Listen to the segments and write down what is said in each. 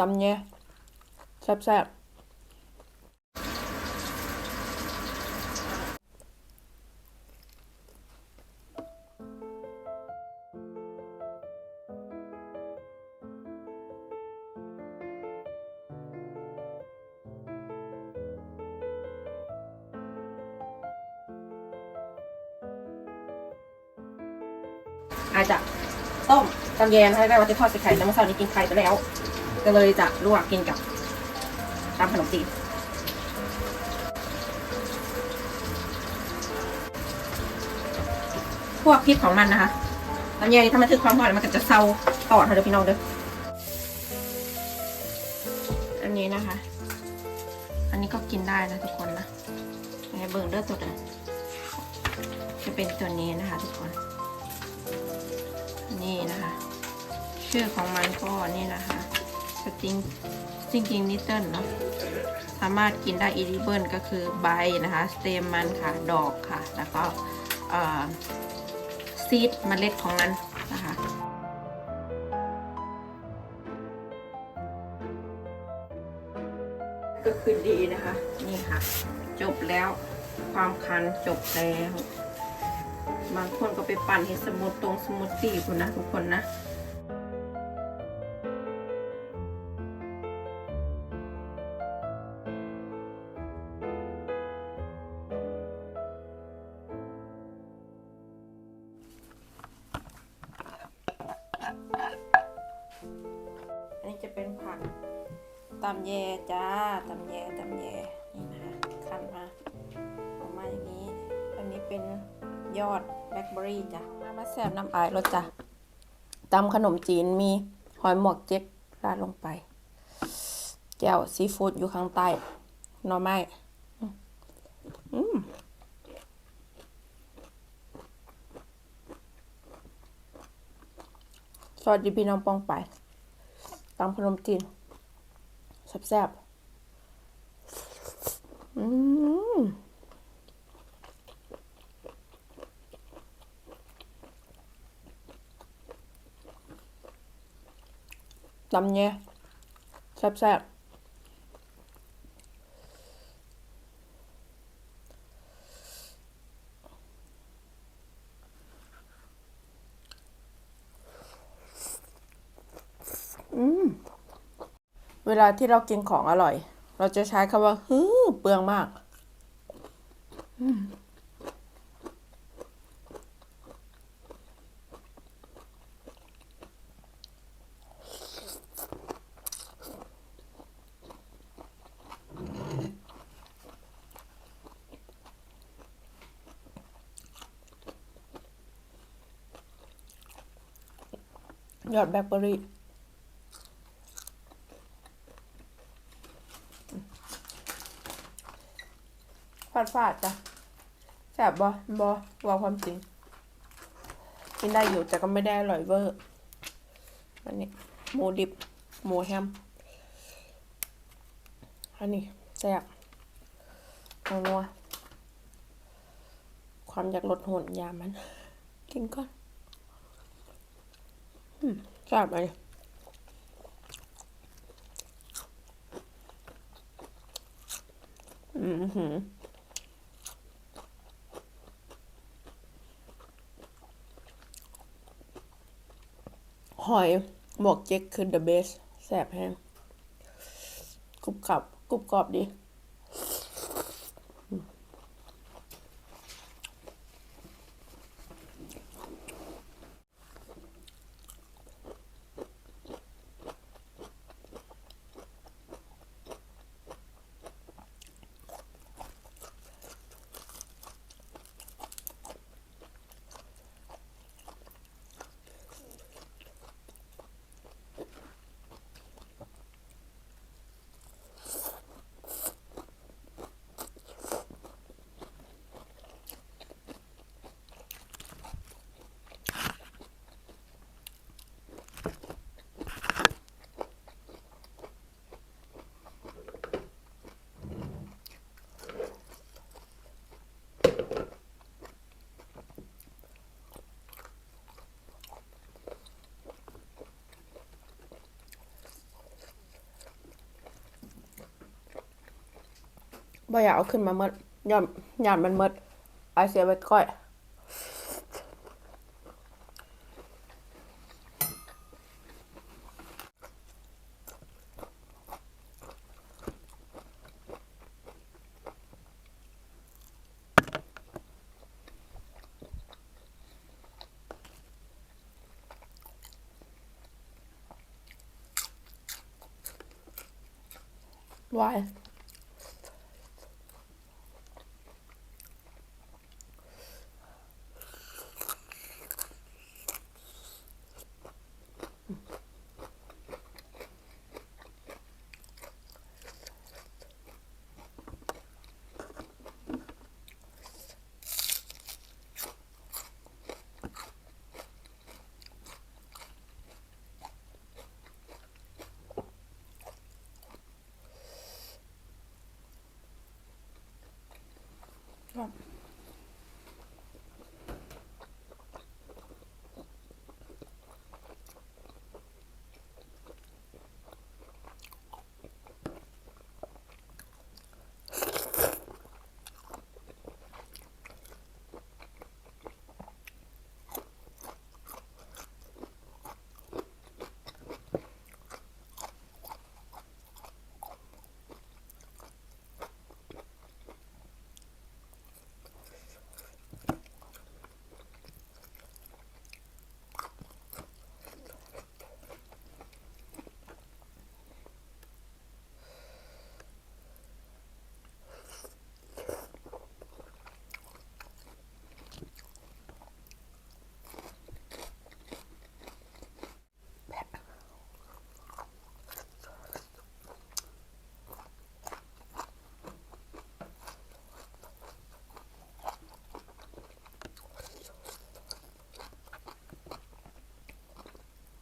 ตำแย่แซ่บๆอาจจะต้มตำแยนะคะแล้วว่าจะทอดใส่ไข่แต่เมื่อเช้านี้กินไข่ไปแล้ว ก็เลยจะลวกกินกับตำขนมจีนพวกพิษของมันนะคะตำแยนี่ถ้ามันถึงความร้อนมันก็จะเศร้าต่อเธอเด้อพี่น้องเด้ออันนี้นะคะ อันนี้ก็กินได้นะทุกคนนะไงเบิ่งเด้อตัวเด้อจะเป็นตัวนี้นะคะ ทุกคน นี่นะคะ ชื่อของมันก็นี่นะคะ สติงจริงๆนิตเติลเนาะสามารถกินได้อีริเบิลก็คือใบนะคะสเตมมันค่ะดอกค่ะ แล้วก็ซีดเมล็ดของมันนะคะก็คือดีนะคะ นี่ค่ะ จบแล้วความคันจบแล้ว บางคนก็ไปปั่นเห็ดสมุดตรงสมูทตี้คุณนะทุกคนนะ ตำแยจ้าตำแยตำแยนี่นะคะคั้นมาออกมาอย่างนี้ อันนี้เป็นยอดแบล็คเบอร์รี่จ้ะมามาแซบน้ำอายรสจ้ะตำขนมจีนมีหอยหมวกเจ๊กราดลงไป แก้วซีฟู้ดอยู่ข้างใต้หน่อไม้อืมอืมสวัสดีพี่น้องปองไปตำขนมจีน แซ่บๆอืมตำเนี่ยแซ่บๆอืม เวลาที่เรากินของอร่อย เราจะใช้คำว่าฮือเปลืองมาก ยอดแบล็คเบอร์รี่าดฟาดๆจ้ะแสบบอบอว่าความจริงกินได้อยู่แต่ก็ไม่ได้อร่อยเวอร์อันนี้หมูดิบหมูแฮมอันนี้แซ่บนัวๆความอยากลดหุ่นยามันกินก่อนอืมแซ่บเลยอืมหือ หอยหมวกเจ๊กคือ the best แสบแห้งกรุบกรับกรุบกรอบดี บ่อยากเอาขึ้นมาเมดย่อนย่านมันเมดเอเสียไว้ก้อยว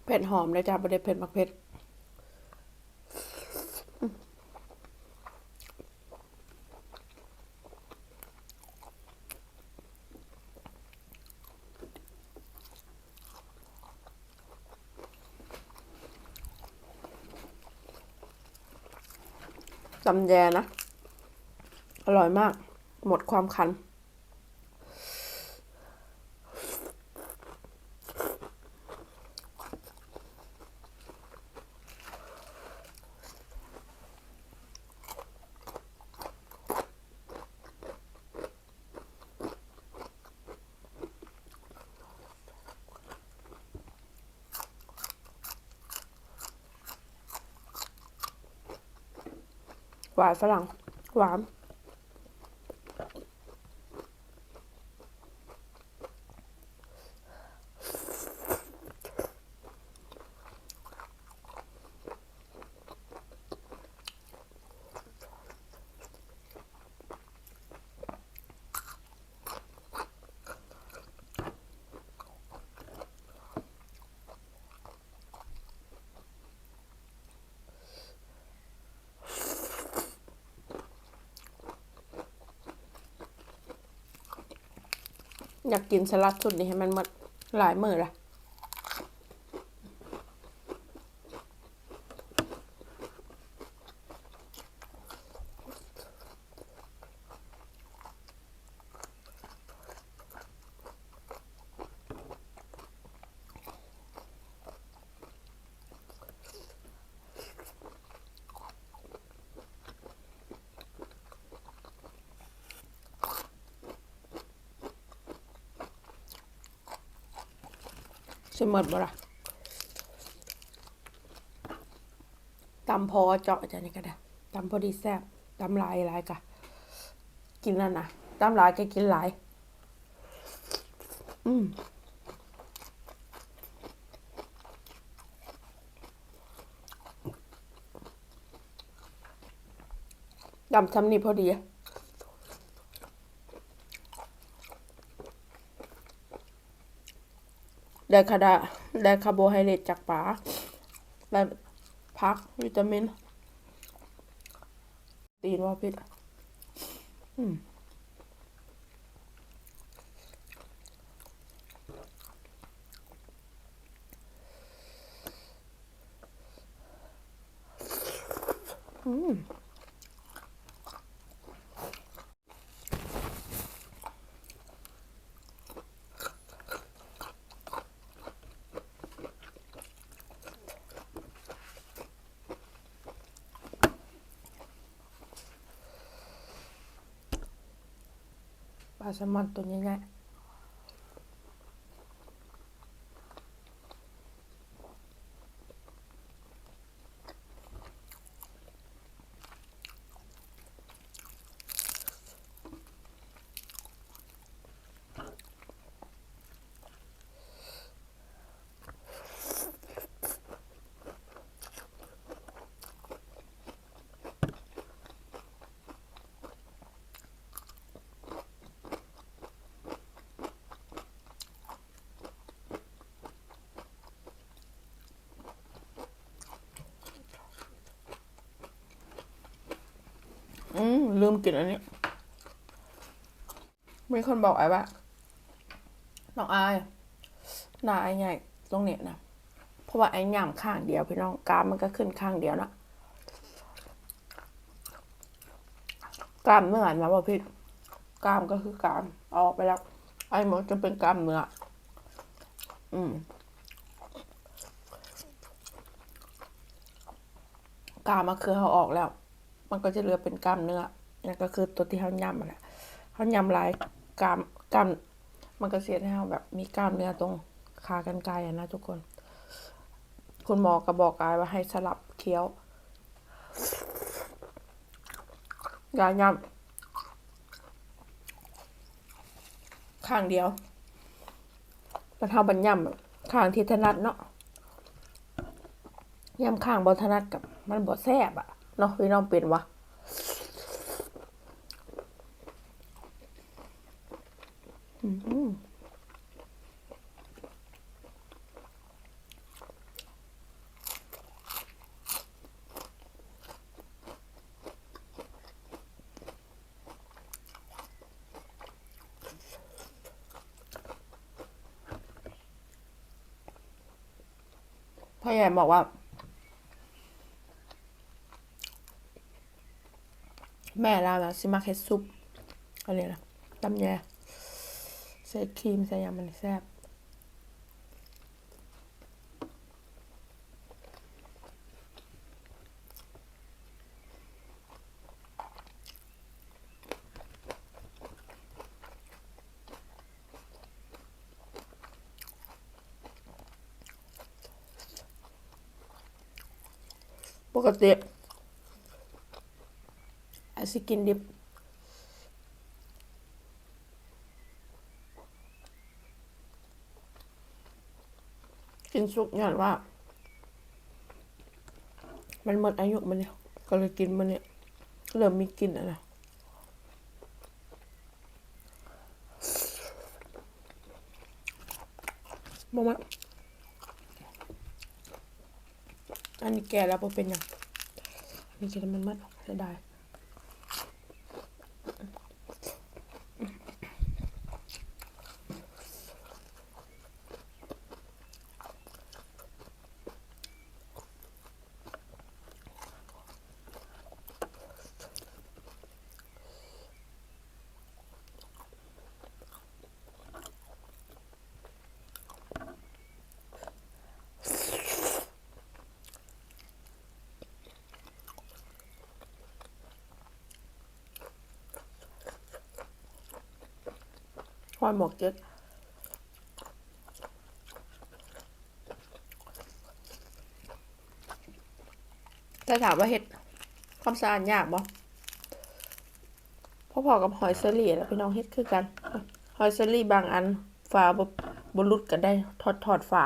เผ็ดหอมเลยจ้ะประเด็เผ็ดมักเผ็ดตำแยนะ อร่อยมาก หมดความคัน หวานฝรั่งหวาน อยากกินสลัดสุดนี้ให้มันหมดหลายมือละ สมมติบ่ล่ะตำพอเจาะจะนี่ก็ได้ตำพอดีแซ่บตำลายลายกะ กินแล้วนะตำลายก็กินหลาย อืมดำทำนี่พอดีอะ ได้คาดาได้คาร์โบไฮเดรตจากปลาได้พักวิตามิน ตีนว่าพิษอืมอืม ลาแซลมอน ลืมกินอันนี้มีคนบอกไอ้ว่าน้องอายหน้าไอ้ใหญ่ตรงเนี้ยนะเพราะว่าไอ้ย่ำข้างเดียวพี่น้องกรามมันก็ขึ้นข้างเดียวนะกรามเนื้อนะว่าพี่กรามก็คือกรามเอาออกไปแล้ว ไอ้หมดจะเป็นกรามเนื้ออืมกรามมาคือเขาออกแล้ว มันก็จะเหลือเป็นกรามเนื้อ นั่ก็คือตัวที่เขาย่ำมาแหละเขาย่ำลายกรามกรามมันก็เสียให้เขาแบบมีกรามเนื้อตรงขากรรไกรนะทุกคน คุณหมอก็บอกกายว่าให้สลับเคี้ยวยาย่ำข้างเดียวบรรเทาบรรย่ำข้างที่ถนัดเนาะย่ำข้างบอถนัดกับมันบดแซบอะเนาะพี่น้องเป็นวะอืม พ่อใหญ่บอกว่า แม่เราแล้วสิมาเฮ็ดซุปอะไรนะตำแย่ ครีมใส่ยำมันแซ่บปกติอาจสิกินดิบ กินสุกอย่างว่า มันหมดอายุมันเนี่ย ก็เลยกินมันเนี่ย เริ่มมีกลิ่นอะนะมองมาอันนี้แก่แล้วเป็นยังนี้กินมันมัดเสียดาย หอยหมวกเจ็ดแต่ถามว่าเห็ดความสะอาดยากบ่พอๆกับหอยเซรี่แล้วพี่น้องเฮ็ดคือกัน หอยเซรี่บางอันฝาบ่บ่หลุดก็ได้ ถอดถอดฝา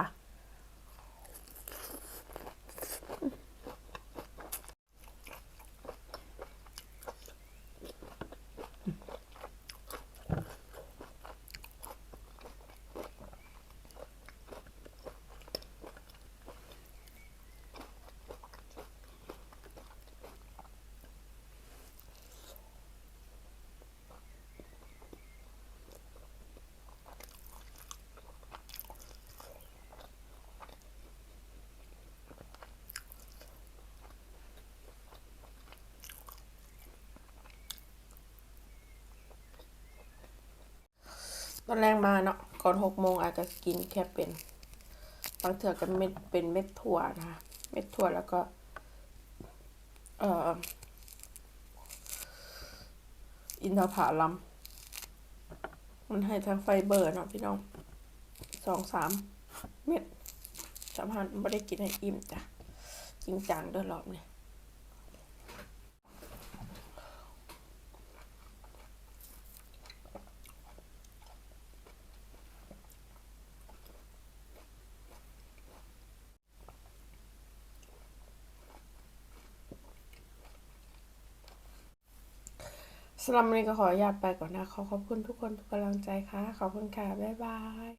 ตอนแรกมาเนาะก่อนหกโมงอาจจะกินแค่เป็นบางเถื่อก็เม็ดเป็นเม็ดถั่วนะคะเม็ดถั่วแล้วก็ เอ่ออินทผลัมมันให้ทางไฟเบอร์เนาะพี่น้องสองสามเม็ดสามพันไม่ได้กินให้อิ่มจ้ะจริงจังเด้วยรอบเนี้ สำหรับวันนี้ก็ขออนุญาตไปก่อนนะขอขอบคุณทุกคนทุกกำลังใจค่ะ ขอบคุณค่ะ บ๊ายบาย